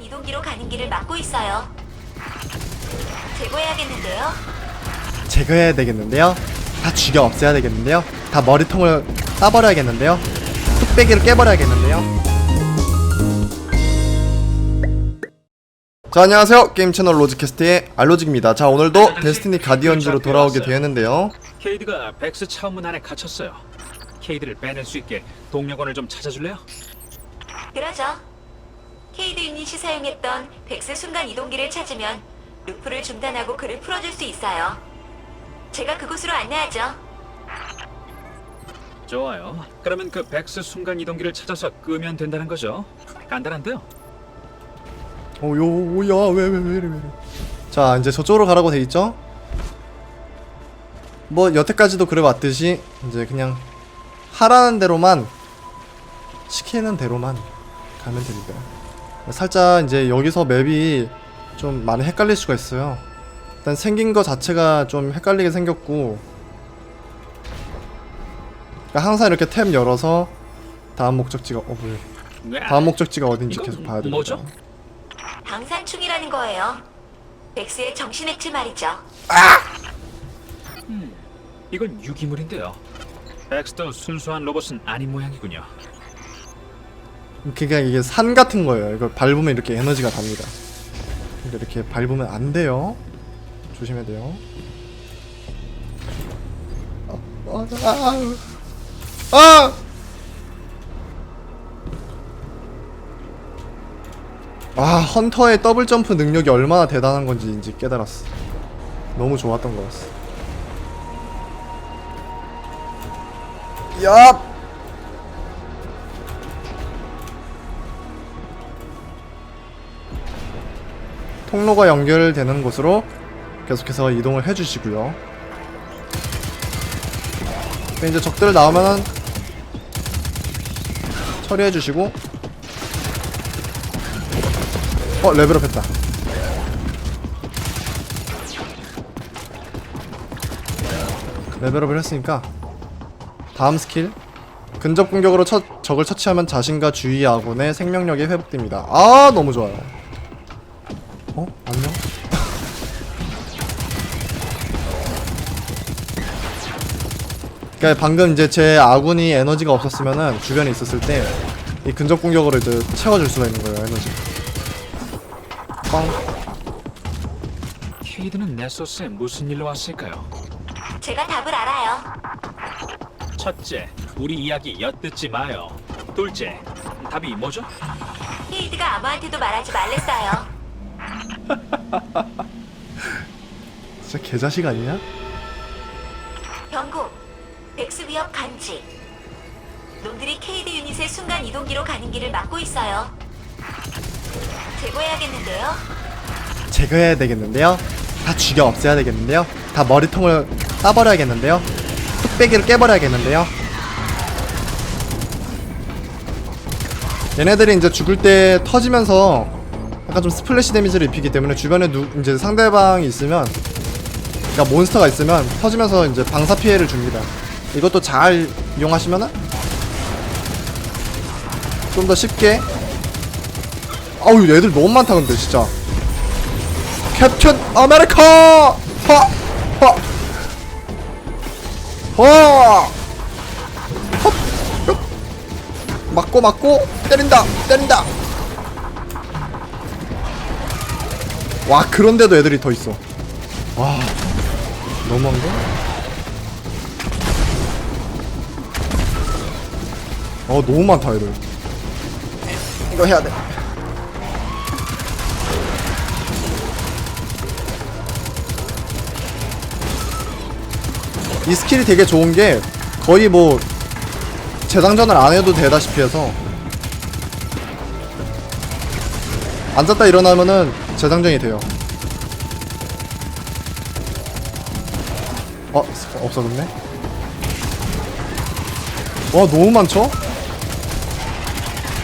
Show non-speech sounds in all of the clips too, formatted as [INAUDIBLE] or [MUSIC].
순간 이동기로 가는 길을 막고 있어요. 제거해야겠는데요. 제거해야 되겠는데요. 다 죽여 없애야 되겠는데요. 다 머리통을 따버려야겠는데요. 뚝배기를 깨버려야겠는데요. 자 안녕하세요 게임 채널 로직캐스트의 알로직입니다. 자 오늘도 데스티니 가디언즈로 돌아오게 되었는데요. 케이드가 백스 차원문 안에 갇혔어요. 케이드를 빼낼 수 있게 동력원을 좀 찾아줄래요? 그러죠. 유닛이 사용했던 백스 순간 이동기를 찾으면 루프를 중단하고 그를 풀어줄 수 있어요. 제가 그곳으로 안내하죠. 좋아요. 그러면 그 백스 순간 이동기를 찾아서 끄면 된다는 거죠? 간단한데요. 오요 오야 왜 왜 왜 이래 왜 이래. 자 이제 저쪽으로 가라고 돼 있죠? 뭐 여태까지도 그래 왔듯이 이제 그냥 하라는 대로만 시키는 대로만 가면 됩니다. 살짝 이제 여기서 맵이 좀 많이 헷갈릴 수가 있어요. 일단 생긴 거 자체가 좀 헷갈리게 생겼고 그러니까 항상 이렇게 탭 열어서 다음 목적지가 어 뭐야 네. 다음 목적지가 어딘지 계속 봐야 됩니다. 뭐죠? 방산충이라는 거예요. 백스의 정신액체 말이죠. 이건 유기물인데요. 백스도 순수한 로봇은 아닌 모양이군요. 그게 이게 산 같은 거예요. 이걸 밟으면 이렇게 에너지가 답니다. 근데 이렇게 밟으면 안 돼요. 조심해야 돼요. 아, 아, 아, 아! 아, 헌터의 더블 점프 능력이 얼마나 대단한 건지 이제 깨달았어. 너무 좋았던 거였어. 야! 통로가 연결되는 곳으로 계속해서 이동을 해주시고요. 네, 이제 적들 나오면은 처리해주시고 어 레벨업 했다. 레벨업을 했으니까 다음 스킬 근접 공격으로 첫, 적을 처치하면 자신과 주위 아군의 생명력이 회복됩니다. 아 너무 좋아요. 어? 안녕? 그니까 방금 이제 제 아군이 에너지가 없었으면은 주변에 있었을 때 이 근접 공격으로 이제 채워줄 수가 있는 거예요 에너지 꽝 케이드는 네소스에 무슨 일로 왔을까요? 제가 답을 알아요. 첫째, 우리 이야기 엿듣지 마요. 둘째, 답이 뭐죠? 케이드가 아무한테도 말하지 말랬어요. [LAUGHS] 진짜 개자식 아니냐? 경고. 백스 위협 감지. 놈들이 케이드 유닛의 순간 이동기로 가는 길을 막고 있어요. 제거해야겠는데요. 제거해야 되겠는데요 다 죽여 없애야 되겠는데요 다 머리통을 따버려야겠는데요 뚝배기를 깨버려야겠는데요 얘네들이 이제 죽을 때 터지면서 약간 좀 스플래시 데미지를 입히기 때문에 주변에 누, 이제 상대방이 있으면 그러니까 몬스터가 있으면 터지면서 이제 방사 피해를 줍니다 이것도 잘 이용하시면은 좀 더 쉽게 아우 얘들 너무 많다 근데 진짜 캡틴 아메리카! 하! 하! 하! 헛! 헛! 맞고 맞고 때린다 때린다 와 그런데도 애들이 더 있어. 와 너무한가? 어 너무 많다 애들. 이거 해야 돼. 이 스킬이 되게 좋은 게 거의 뭐 재장전을 안 해도 되다시피 해서 앉았다 일어나면은 재장전이 돼요. 어 없어졌네. 와 너무 많죠?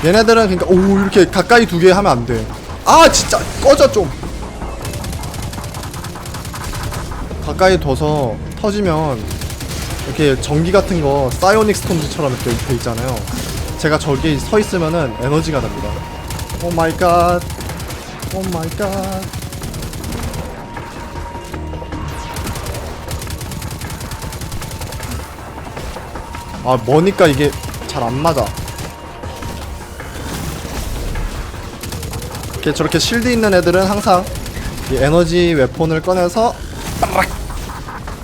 얘네들은 그러니까 오 이렇게 가까이 두 개 하면 안 돼. 아 진짜 꺼져 좀. 가까이 둬서 터지면 이렇게 전기 같은 거 사이오닉 스톰즈처럼 이렇게 돼 있잖아요. 제가 저기 서 있으면은 에너지가 납니다. 오 마이 갓. 오 마이 갓. 아, 뭐니까 이게 잘 안 맞아. 이렇게 저렇게 실드 있는 애들은 항상 이 에너지 웨폰을 꺼내서 따락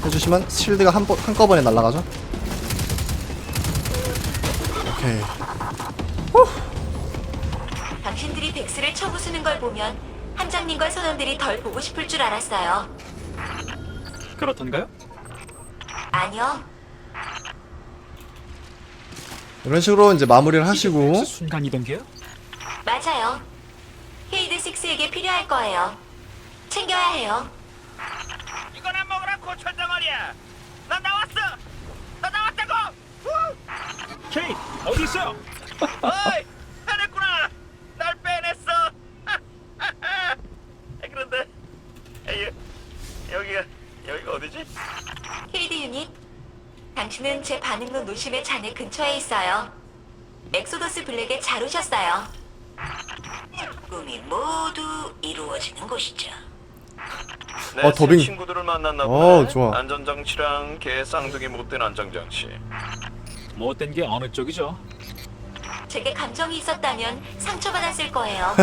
해주시면 실드가 한 번, 한꺼번에 날아가죠. 오케이. 백스를 쳐부수는 걸 보면 함장님과 선원들이 덜 보고 싶을 줄 알았어요. 그렇던가요? 아니요. 이런 식으로 이제 마무리를 하시고 순간 이동기요? 맞아요. 헤이드 6에게 필요할 거예요. 챙겨야 해요. 이거나 먹으라 고철 덩어리야. 나 나왔어. 나 나왔다고. 우! 케이 어디 있어요? 어이, 해냈구나. 날 빼냈어. 아, 그런데 에이, 여기가 여기가 어디지? 헤이드 유닛, 당신은 제 반응로 노심의 잔해 근처에 있어요. 엑소더스 블랙에 잘 오셨어요. 꿈이 모두 이루어지는 곳이죠. 내 어, 더빙. 새 친구들을 만났나 어, 보네. 좋아. 안전장치랑 개 쌍둥이 못된 안전장치. 못된 게 어느 쪽이죠? 제게 감정이 있었다면 상처받았을 거예요.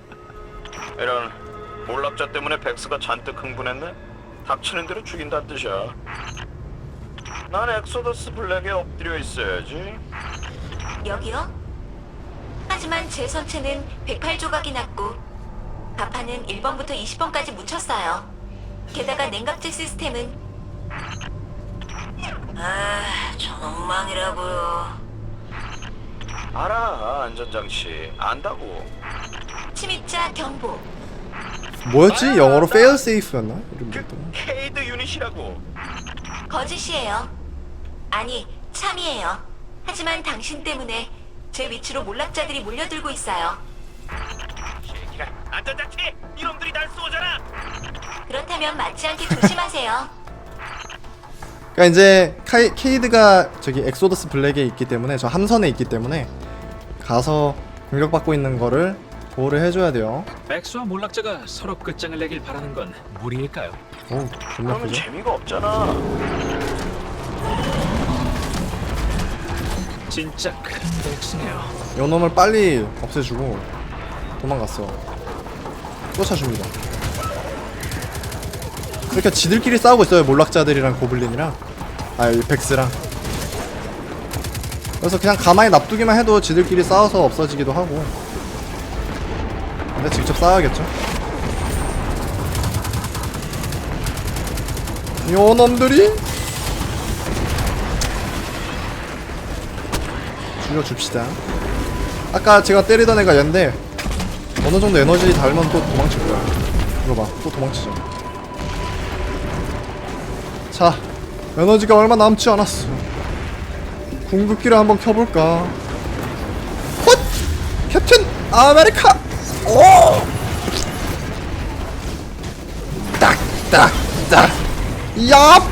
[LAUGHS] 이런 몰락자 때문에 백스가 잔뜩 흥분했네. 닥치는 대로 죽인다는 뜻이야. 난 엑소더스 블랙에 엎드려 있어야지. 여기요? 하지만 제 선체는 108조각이 났고 가판은 1번부터 20번까지 묻혔어요. 게다가 냉각제 시스템은 아, 정망이라고요. 알아 안전장치 안다고. 침입자 경보. 뭐였지? 영어로 fail safe였나? 이름 그 뭐였더라? 케이드 유닛이라고. 거짓이에요. 아니, 참이에요. 하지만 당신 때문에 제 위치로 몰락자들이 몰려들고 있어요. 새끼가 안전장치 이놈들이 날 쏘잖아. 그렇다면 맞지 않게 조심하세요. [LAUGHS] 그러니까 이제 카이, 케이드가 저기 엑소더스 블랙에 있기 때문에 저 함선에 있기 때문에 가서 공격받고 있는 거를 보호를 해줘야 돼요. 백스와 몰락자가 서로 끝장을 내길 바라는 건 무리일까요? 오, 존나 그러면 크죠? 재미가 없잖아. 진짜 큰 백스네요. 요 놈을 빨리 없애주고 도망갔어. 쫓아줍니다. 그러니까 지들끼리 싸우고 있어요. 몰락자들이랑 고블린이랑 아, 이 백스랑. 그래서 그냥 가만히 놔두기만 해도 지들끼리 싸워서 없어지기도 하고. 근데 직접 싸워야겠죠. 요 놈들이 죽여줍시다. 아까 제가 때리던 애가 얘인데 어느 정도 에너지 달면 또 도망칠 거야. 이거 봐, 또 도망치죠. 자, 에너지가 얼마 남지 않았어. 궁극기를 한번 켜볼까? 헛! 캡틴 아메리카! 오! 딱, 딱, 딱. 얍!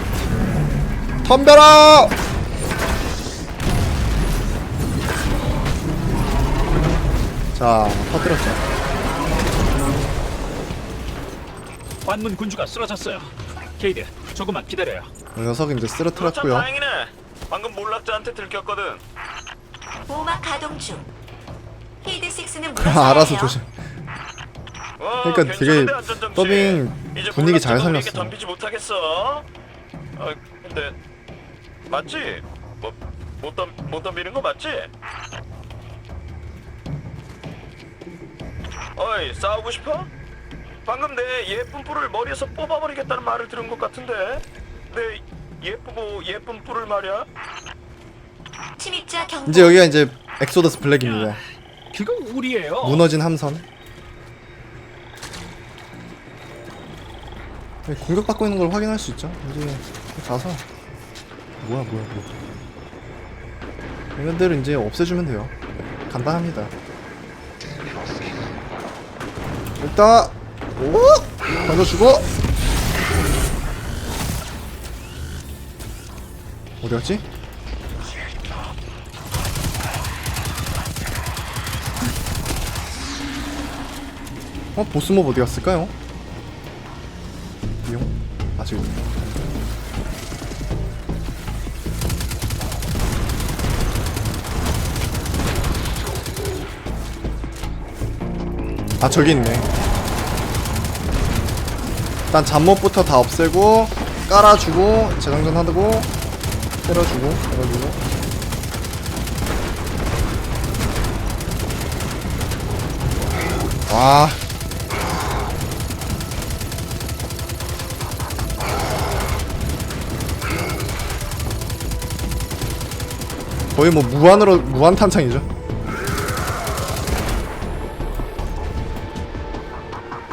덤벼라! 자, 터뜨렸죠. 관문 군주가 쓰러졌어요. 케이드 조금만 기다려요. 이 녀석 이제 참 쓰러뜨렸고요. 다행이네. 방금 몰락자한테 들켰거든. 보호막 가동 중. 헤이드 6는 알아서 조심. 와, 그러니까 되게. 더빙 분위기 잘 살렸어. 덤비지 못하겠어. 어, 근데 맞지? 뭐못 덤, 못 덤비는 거 맞지? 어이 싸우고 싶어? 방금 내 예쁜 뿔을 머리에서 뽑아버리겠다는 말을 들은 것 같은데 내 예쁘고 예쁜 뿔을 말이야 침입자 경보. 이제 여기가 이제 엑소더스 블랙입니다. 그거 우리예요. 무너진 함선. 여기 공격받고 있는 걸 확인할 수 있죠. 이제 가서 뭐야 뭐야 뭐. 얘네들은 이제 없애주면 돼요. 간단합니다. 일단 오 던져주고 어디갔지? 어 보스몹 어디 갔을까요? 이용? 아 저기 아 저기 있네. 일단 잡몹부터 다 없애고 깔아주고 재장전 하고 때려주고 때려주고. 와. 거의 뭐 무한으로 무한 탄창이죠.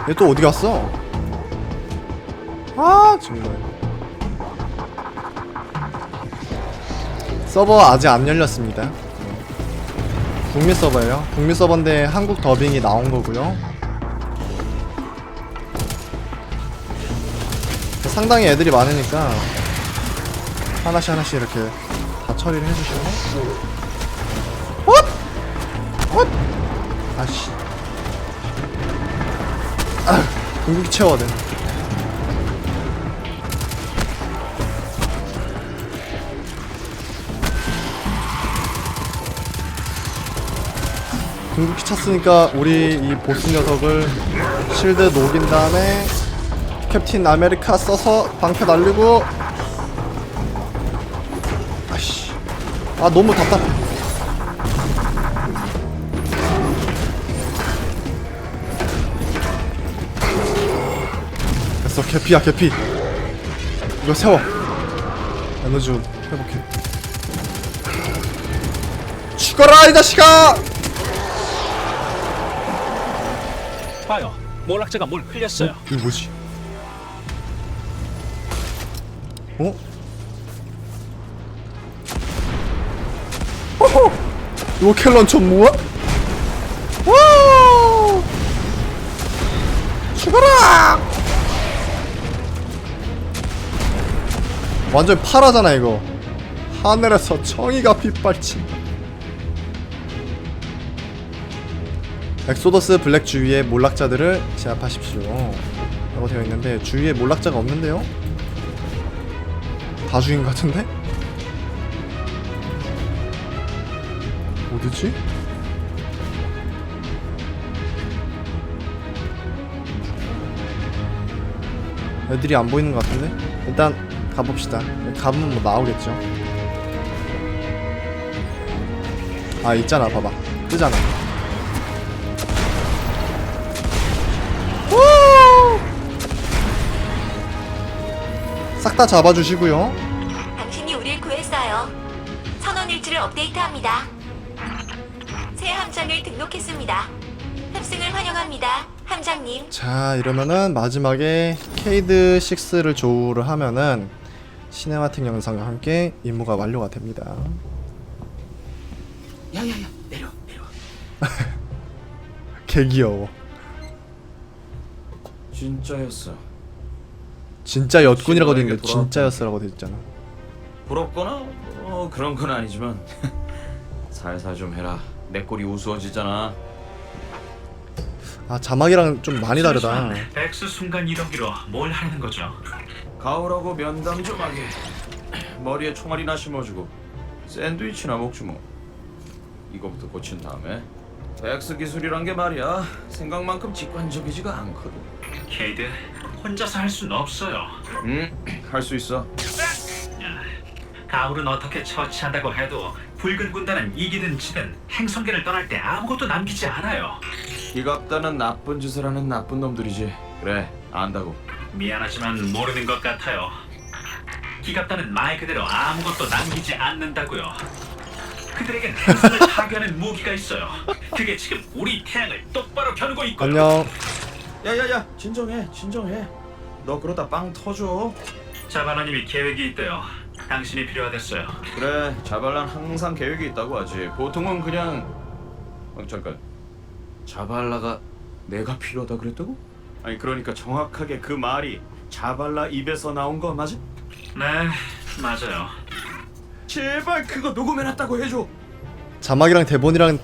얘 또 어디 갔어? 아 정말. 서버 아직 안 열렸습니다. 네. 북미 서버예요. 북미 서버인데 한국 더빙이 나온 거고요. 상당히 애들이 많으니까 하나씩 하나씩 이렇게 다 처리를 해주시고 헛! 헛! 아씨 궁극기 채워야 돼. 궁극기 찼으니까 우리 이 보스 녀석을 실드 녹인 다음에 캡틴 아메리카 써서 방패 날리고 아씨. 아 너무 답답해 됐어 개피야 개피 이거 세워 에너지 좀 회복해 죽어라 이 자식아 봐요. 몰락자가 뭘 흘렸어요. 이거 뭐지 어? 호호! 로켓 런처 뭐야? 와! 죽어라! 완전 파라잖아 이거. 하늘에서 청이가 빗발친다. 엑소더스 블랙 주위의 몰락자들을 제압하십시오. 라고 되어 있는데 주위에 몰락자가 없는데요? 다 죽인 것 같은데? 어디지? 애들이 안 보이는 것 같은데? 일단 가봅시다. 가보면 뭐 나오겠죠. 아 있잖아 봐봐 뜨잖아 싹 다 잡아주시고요 당신이 우리를 구했어요. 선원일지를 업데이트합니다. 새 함장을 등록했습니다. 탑승을 환영합니다. 함장님. 자 이러면은 마지막에 케이드 6를 조우를 하면은 시네마틱 영상과 함께 임무가 완료가 됩니다 야야야 내려 내려. [LAUGHS] 개 귀여워 진짜였어. 진짜 엿군이라고 돼 있는데 돌아왔다. 진짜였어라고 돼 있잖아 부럽거나 어, 그런 건 아니지만 [LAUGHS] 살살 좀 해라. 내 꼴이 우스워지잖아. 아 자막이랑 좀 많이 다르다 엑스 순간 이동기로 뭘 하는 거죠? 가오라고 면담 좀 하게. 머리에 총알이나 심어주고 샌드위치나 먹지 뭐. 이거부터 고친 다음에 백스 기술이란 게 말이야 생각만큼 직관적이지가 않거든. 케이드 혼자서 할 수는 없어요. 응, 할 수 있어. 가울은 어떻게 처치한다고 해도 붉은 군단은 이기든 지든 행성계를 떠날 때 아무것도 남기지 않아요. 기갑단은 나쁜 짓을 하는 나쁜 놈들이지. 그래, 안다고. 미안하지만 모르는 것 같아요. 기갑단은 말 그대로 아무것도 남기지 않는다고요. 그들에겐 행성을 파괴하는 [LAUGHS] 무기가 있어요. 그게 지금 우리 태양을 똑바로 겨누고 있고요. 안녕 야야야, 진정해, 진정해. 너 그러다 빵 터져. 자바나님이 계획이 있대요. 당신이 필요하댔어요. 그래 자발란 항상 계획이 있다고 하지 보통은 그냥 어, 잠깐 자발라가 내가 필요하다 그랬다고? 아니 그러니까 정확하게 그 말이 자발라 입에서 나온 거 맞아? 네, 맞아요. 제발 그거 녹음해놨다고 해줘 자막이랑 대본이랑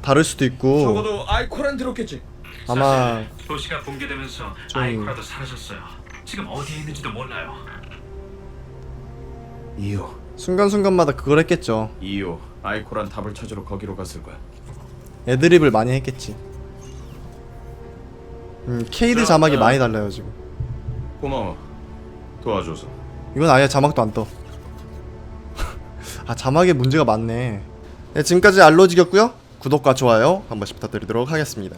다를 수도 있고 적어도 아이코란 들었겠지 아마 사실 도시가 붕괴되면서 좀- 아이코라도 사라졌어요. 지금 어디에 있는지도 몰라요. 이오 순간순간마다 그걸 했겠죠. 이오 아이코란 답을 찾으러 거기로 갔을 거야 애드립을 많이 했겠지. 음, 케이드 자, 자막이 어. 많이 달라요 지금. 고마워 도와줘서 이건 아예 자막도 안 떠. [LAUGHS] 아 자막에 문제가 많네. 네, 지금까지 알로지였고요. 구독과 좋아요 한 번씩 부탁드리도록 하겠습니다.